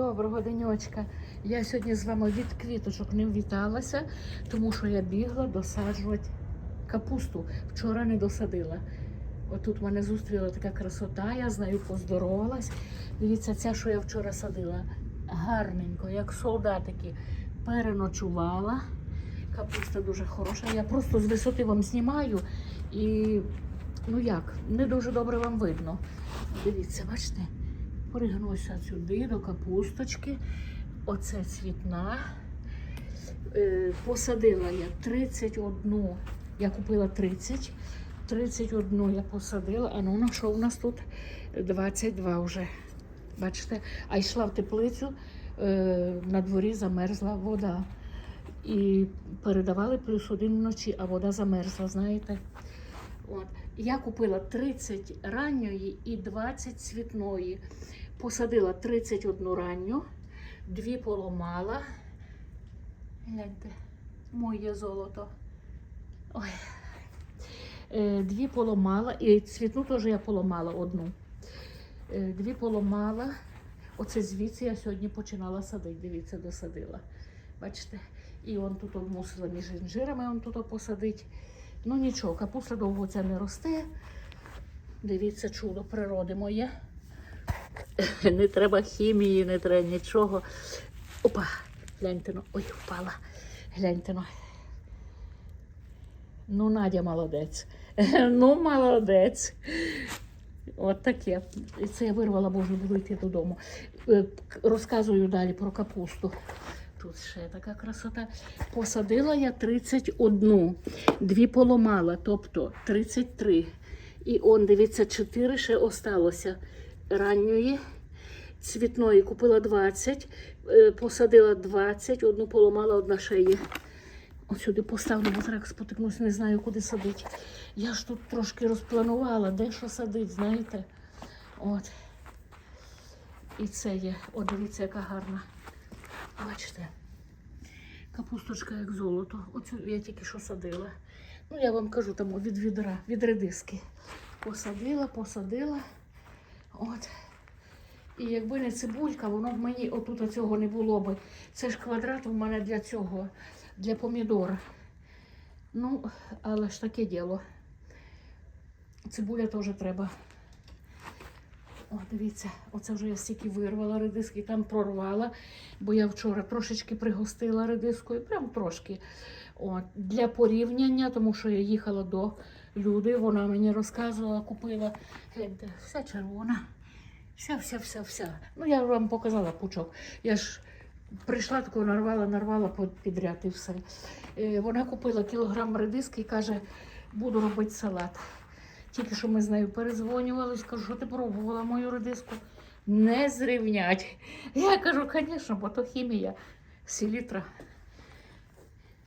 Доброго денечка. Я сьогодні з вами від квіточок не віталася, тому що я бігла досаджувати капусту. Вчора не досадила. Отут мене зустріла така красота, я з нею поздоровалась. Дивіться, ця, що я вчора садила, гарненько, як солдатики, переночувала. Капуста дуже хороша. Я просто з висоти вам знімаю і ну як, не дуже добре вам видно. Дивіться, бачите? Пригнуся сюди до капусточки. Оце цвітна. Е, Посадила я 31. Я купила 30. 31 я посадила. А ну на що у нас тут? 22 вже. Бачите? А йшла в теплицю, е, на дворі замерзла вода. І передавали плюс один вночі, а вода замерзла, знаєте. От. Я купила 30 ранньої і 20 цвітної. Посадила 31 ранню, дві поламала. Гляньте, моє золото. Ой. Е, Дві поламала, і цвітну теж я поламала одну. Е, Дві поламала. Оце звідси я сьогодні починала садити. Дивіться, досадила. Бачите? І он тут мусила між інжирами он тут посадити. Ну нічого, капуста довго ця не росте. Дивіться, чудо природи моє. Не треба хімії, не треба нічого. Опа, гляньте ну. Ой, впала. Гляньте ну. Ну, Надя молодець. Ну, молодець. От таке. Це я вирвала, боже, буду йти додому. Е, Розказую далі про капусту. Тут ще така красота. Посадила я 31, дві поламала, тобто 33. І он, дивіться, 4 ще осталося ранньої. Цвітної купила 20, е, посадила 20, одну поламала, одна ще є. Ось сюди поставлю, бо зараз спотикнусь, не знаю, куди садити. Я ж тут трошки розпланувала, де що садити, знаєте. От. І це є. О, дивіться, яка гарна. Бачите? Капусточка як золото. Оцю я тільки що садила. Ну, я вам кажу, там від відра, від редиски. Посадила, посадила. От. І якби не цибулька, воно б мені отут цього не було би. Це ж квадрат у мене для цього, для помідора. Ну, але ж таке діло. Цибуля теж треба. О, дивіться, оце вже я стільки вирвала редиски, там прорвала, бо я вчора трошечки пригостила редискою, прям трошки. От, для порівняння, тому що я їхала до люди, вона мені розказувала, купила. Гляньте, вся червона. Вся, вся, вся, вся. Ну, я вам показала пучок. Я ж прийшла такого, нарвала, нарвала підряд і все. Е, Вона купила кілограм редиски і каже, буду робити салат. Тільки що ми з нею перезвонювали, скажу, що ти пробувала мою редиску? Не зрівнять. Я кажу, звісно, бо то хімія селітра.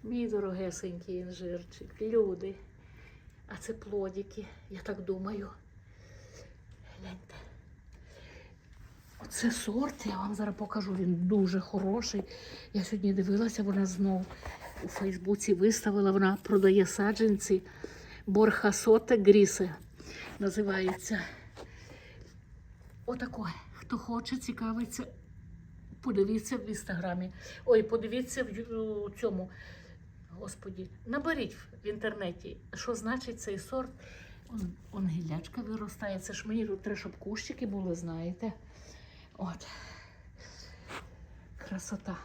Мій дорогесенький інжирчик, люди. А це плодики, я так думаю. Гляньте. Оце сорт, я вам зараз покажу, він дуже хороший. Я сьогодні дивилася, вона знов у Фейсбуці виставила, вона продає саджанці. Борхасоте Грісе називається. Отако. Хто хоче, цікавиться, подивіться в інстаграмі. Ой, подивіться в цьому. Господі, наберіть в інтернеті, що значить цей сорт. Он, он гілячка виростає. Це ж мені треба, щоб кущики були, знаєте. От. Красота.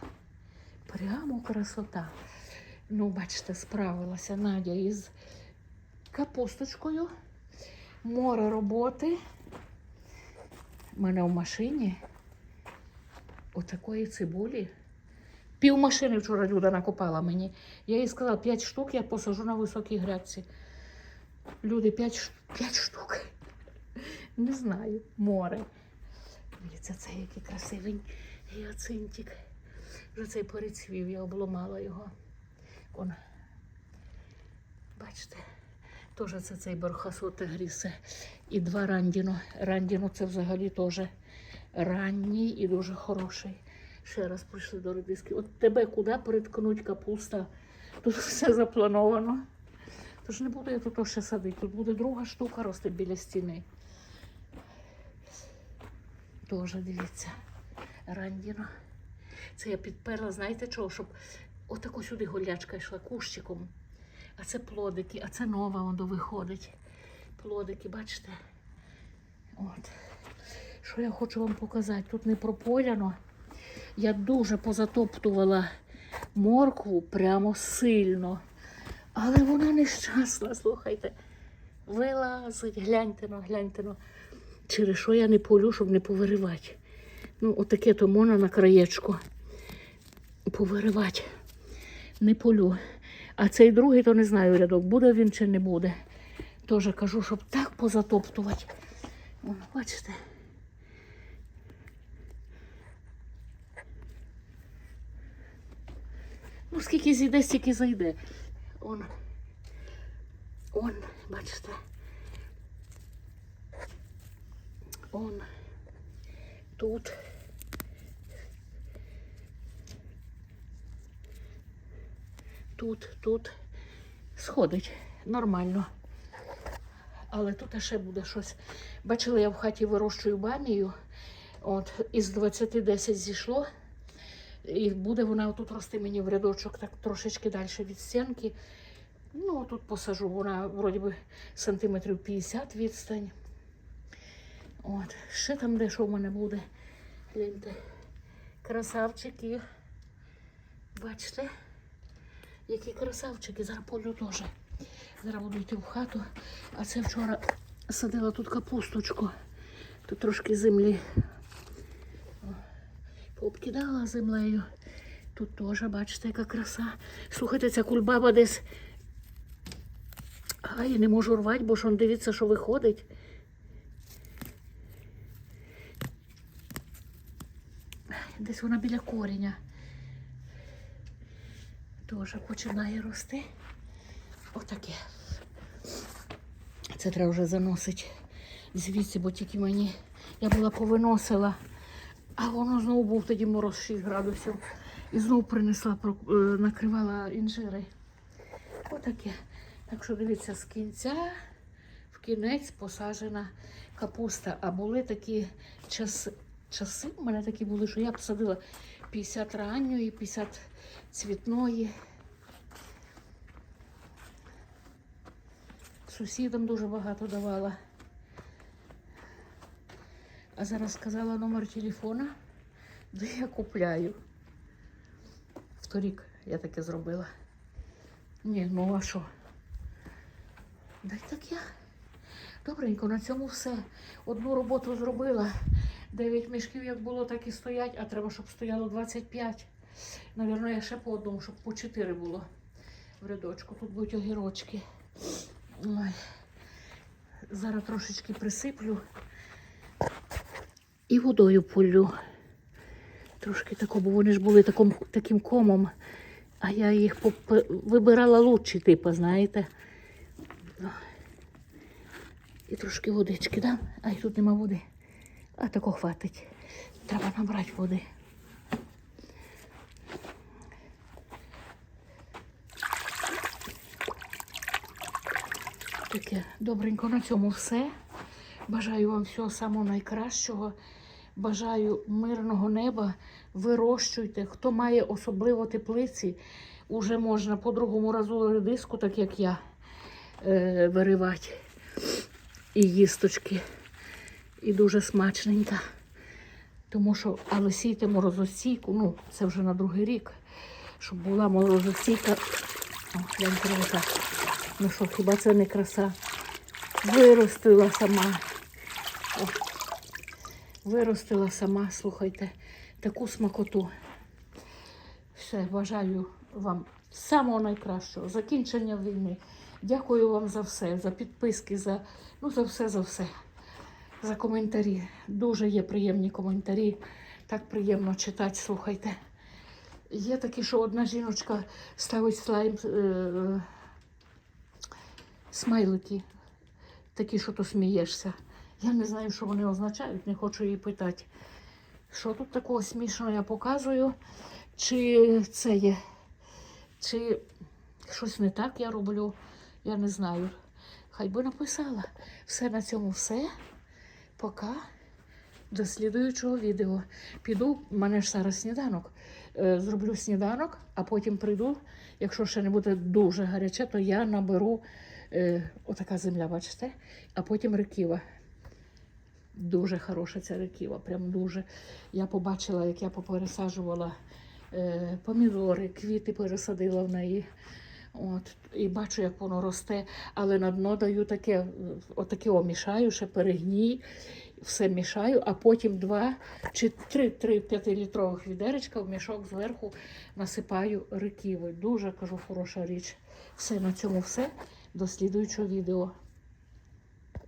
Прямо красота. Ну, бачите, справилася Надя із капусточкою. Море роботи. У мене в машині отакої цибулі. Пів машини вчора Люда накопала мені. Я їй сказала, 5 штук я посажу на високій грядці. Люди, 5, 5 штук. Не знаю, море. Дивіться, це який красивий гіацинтик. Вже цей перецвів, я обломала його. Он. Бачите, теж це цей бархасоте грісе. І два рандіно. Рандіно це взагалі теж ранній і дуже хороший. Ще раз прийшли до редиски. От тебе куди приткнуть капуста? Тут все заплановано. Тож не буду я тут ще садити. Тут буде друга штука рости біля стіни. Теж дивіться. Рандіно. Це я підперла, знаєте чого? Щоб отако сюди голячка йшла кущиком. А це плодики, а це нова воно виходить. Плодики, бачите? От. Що я хочу вам показати? Тут не прополяно. Я дуже позатоптувала моркву прямо сильно. Але вона нещасна, слухайте. Вилазить, гляньте ну, гляньте ну. Через що я не полю, щоб не повиривати. Ну, отаке то можна на краєчку повиривати. Не полю. А цей другий, то не знаю рядок, буде він чи не буде. Теж кажу, щоб так позатоптувати. О, бачите. Ну, скільки зійде, стільки зайде. Он. Он, бачите. Он. Тут. Тут, тут. Сходить нормально. Але тут ще буде щось. Бачили, я в хаті вирощую бамію. От, із 20 10 зійшло. І буде вона тут рости мені в рядочок, так трошечки далі від стінки. Ну, тут посажу, вона вроді би сантиметрів 50 відстань. От, ще там де що в мене буде. Гляньте. Красавчики. Бачите? Які красавчики, зараз полю теж. Зараз буду йти в хату. А це вчора садила тут капусточку. Тут трошки землі пообкидала землею. Тут теж, бачите, яка краса. Слухайте, ця кульбаба десь. А я не можу рвати, бо ж он дивіться, що виходить. Десь вона біля коріння. Теж починає рости. Отаке. Це треба вже заносити звідси, бо тільки мені я була повиносила, а воно знову був тоді мороз 6 градусів. І знову принесла, е, накривала інжири. Отаке. Так що дивіться, з кінця в кінець посаджена капуста. А були такі часи, часи у мене такі були, що я посадила 50 ранньої, 50 цвітної. Сусідам дуже багато давала. А зараз сказала номер телефона, де я купляю. Вторік я таке зробила. Ні, ну а що? Дай так я. Добренько, на цьому все. Одну роботу зробила. 9 мішків як було, так і стоять, а треба, щоб стояло 25. Навірно, я ще по одному, щоб по 4 було в рядочку. Тут будуть огірочки. Ой. Зараз трошечки присиплю і водою полю. Трошки тако, бо вони ж були таком, таким комом, а я їх поп- вибирала лучші, типу, знаєте. І трошки водички дам, а й тут нема води. А тако хватить. Треба набрати води. Таке добренько на цьому все. Бажаю вам всього самого найкращого. Бажаю мирного неба. Вирощуйте. Хто має особливо теплиці, уже можна по другому разу редиску, так як я, е, виривати. І їсточки. І дуже смачненька. Тому що, але сійте морозостійку, ну, це вже на другий рік, щоб була морозостійка. О, гляньте, яка. Ну що, хіба це не краса? Виростила сама. О, виростила сама, слухайте, таку смакоту. Все, бажаю вам самого найкращого, закінчення війни. Дякую вам за все, за підписки, за, ну, за все, за все. За коментарі. Дуже є приємні коментарі. Так приємно читати, слухайте. Є такі, що одна жіночка ставить слайм, е, смайлики, такі, що то смієшся. Я не знаю, що вони означають, не хочу її питати. Що тут такого смішного я показую? Чи це є? Чи щось не так я роблю? Я не знаю. Хай би написала. Все на цьому все. Пока. до слідуючого відео. Піду, в мене ж зараз сніданок. Е, Зроблю сніданок, а потім прийду. Якщо ще не буде дуже гаряче, то я наберу е, отака земля, бачите? А потім реківа. Дуже хороша ця реківа, прям дуже. Я побачила, як я попересаджувала е, помідори, квіти пересадила в неї. От, і бачу, як воно росте, але на дно даю таке, отаке о, мішаю, ще перегній, все мішаю, а потім два чи три, три п'ятилітрових відеречка в мішок зверху насипаю риківи. Дуже кажу, хороша річ. Все на цьому все. До слідуючого відео.